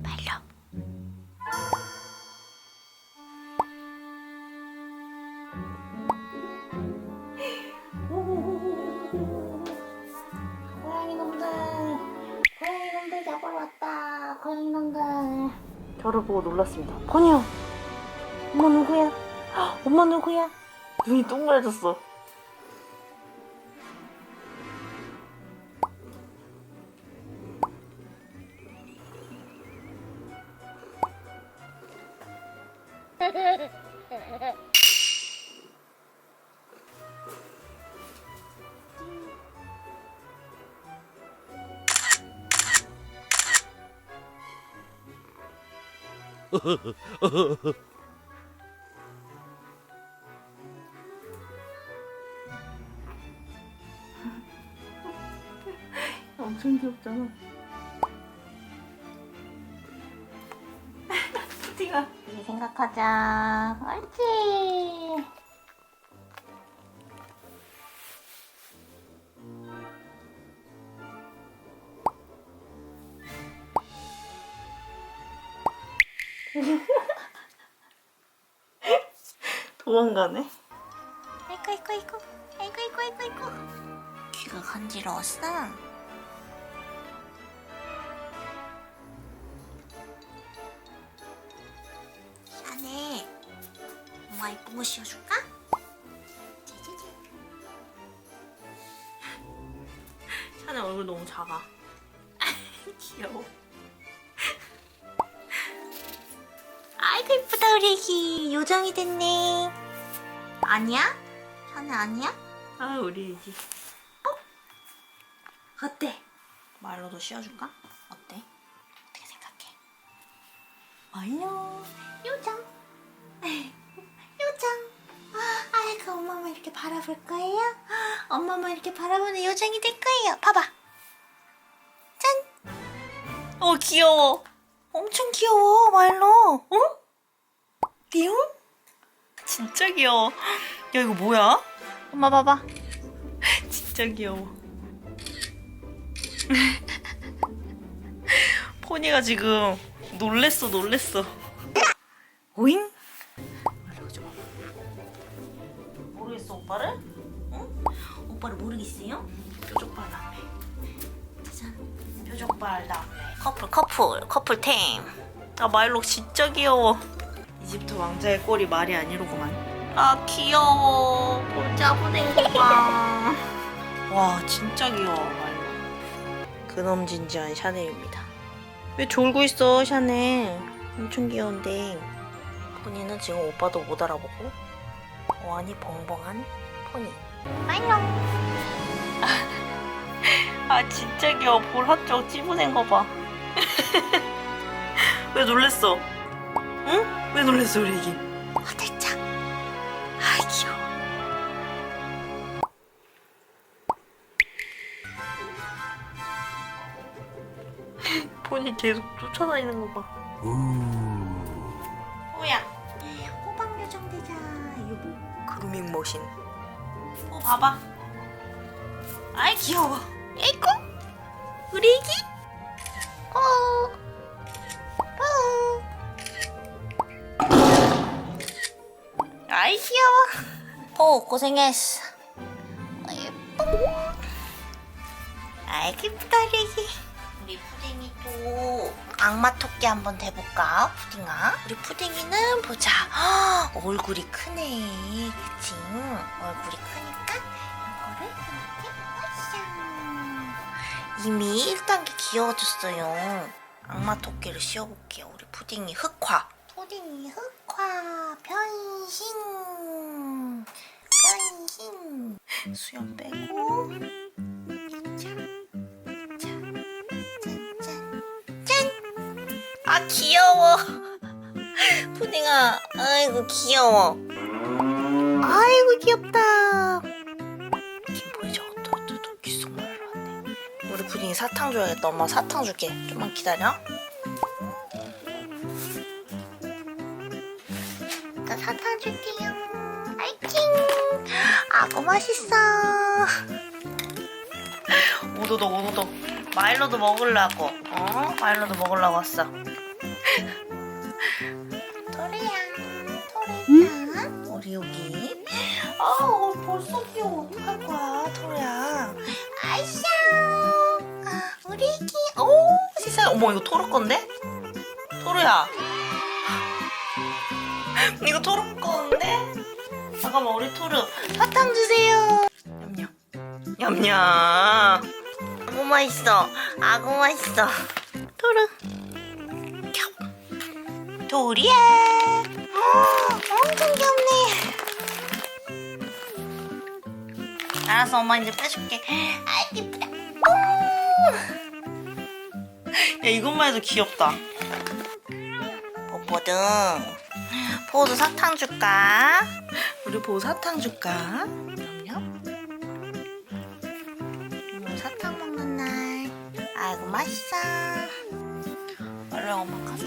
달러. 저를 보고 놀랐습니다. 버니야, 엄마 누구야? 엄마 누구야? 눈이 동그래졌어. 엄청 귀엽잖아. 생각하자. 옳지. 도망가네. 아이고 아이고 아이고 아이고 아이고 아이고 귀가 간지러웠어. 이쁜 거 씌워줄까? 샤네 얼굴 너무 작아. 귀여워. 아이고 이쁘다 우리 애기 요정이 됐네. 아니야? 샤네 아니야? 아 우리 애기. 어? 어때? 말로도 씌워줄까? 어때? 어떻게 생각해? 말로 요정 아, 아이고 엄마만 이렇게 바라볼 거예요? 엄마만 이렇게 바라보는 요정이 될 거예요 봐봐 짠 어 귀여워 엄청 귀여워 말로 어? 띠용? 진짜 귀여워 야 이거 뭐야? 엄마 봐봐 진짜 귀여워 포니가 지금 놀랬어 놀랬어 오잉? 오빠를 모르겠어요? 표적발 남매. 짜잔. 표적발 남매. 커플 커플 커플템. 아 마일록 진짜 귀여워. 이집트 왕자의 꼴이 말이 아니로구만. 아 귀여워. 볼자분한 거봐 와 진짜 귀여워 마일록 그놈 진지한 샤넬입니다. 왜 졸고 있어 샤넬? 엄청 귀여운데. 포니는 지금 오빠도 못 알아보고 어안이 벙벙한 포니 안녕 아 진짜 귀여워 볼 한쪽 찌부낸 거 봐 왜 놀랬어? 응? 왜 놀랬어 우리 애기 화들짝 아이 귀여워 포니 계속 쫓아다니는 거 봐 뭐야? 호박 요정 되자. 이거 뭐? 그루밍 머신. 어 봐봐. 아이 귀여워. 에이코? 우리 애기? 어. 어. 아이 귀여워. 어 고생했어. 어, 예뻐. 아이 예쁘다 우리 애기. 우리 푸딩이 또 악마 토끼 한번 대볼까? 푸딩아? 우리 푸딩이는 보자. 헉, 얼굴이 크네. 그치? 얼굴이 크니까 이거를 이렇게 으쌰. 이미 1단계 귀여워졌어요. 악마 토끼를 씌워볼게요. 우리 푸딩이 흑화. 푸딩이 흑화. 변신. 변신. 수염 빼고. 아 귀여워. 푸딩아, 아이고 귀여워. 아이고 귀엽다. 김보이 저것도 또, 또 귓속말로 왔네. 우리 푸딩이 사탕 줘야겠다. 엄마 사탕 줄게. 좀만 기다려. 나 사탕 줄게요. 아이킹. 아고 맛있어. 오도독 오도독. 마일로도 먹으려고. 어? 마일로도 먹으려고 왔어. 토리야. 우리 여기. 아, 어, 벌써 귀여워. 어떡할 거야, 토리야. 아이샤. 우리 애기. 오, 세상에 어머 이거 토르 건데? 토르야 이거 토르 건데? 잠깐만 우리 토르 사탕 주세요 냠냠 냠냠 아구 맛있어 아구 맛있어 토르 캬. 토리야 어, 엄청 귀엽네. 알았어 엄마 이제 빼줄게. 아 이쁘다. 야 이것만 해도 귀엽다. 뽀뽀등. 포도 사탕 줄까? 우리 보호 사탕 줄까? 오늘 사탕 먹는 날. 아이고 맛있어. 얼른 엄마 가서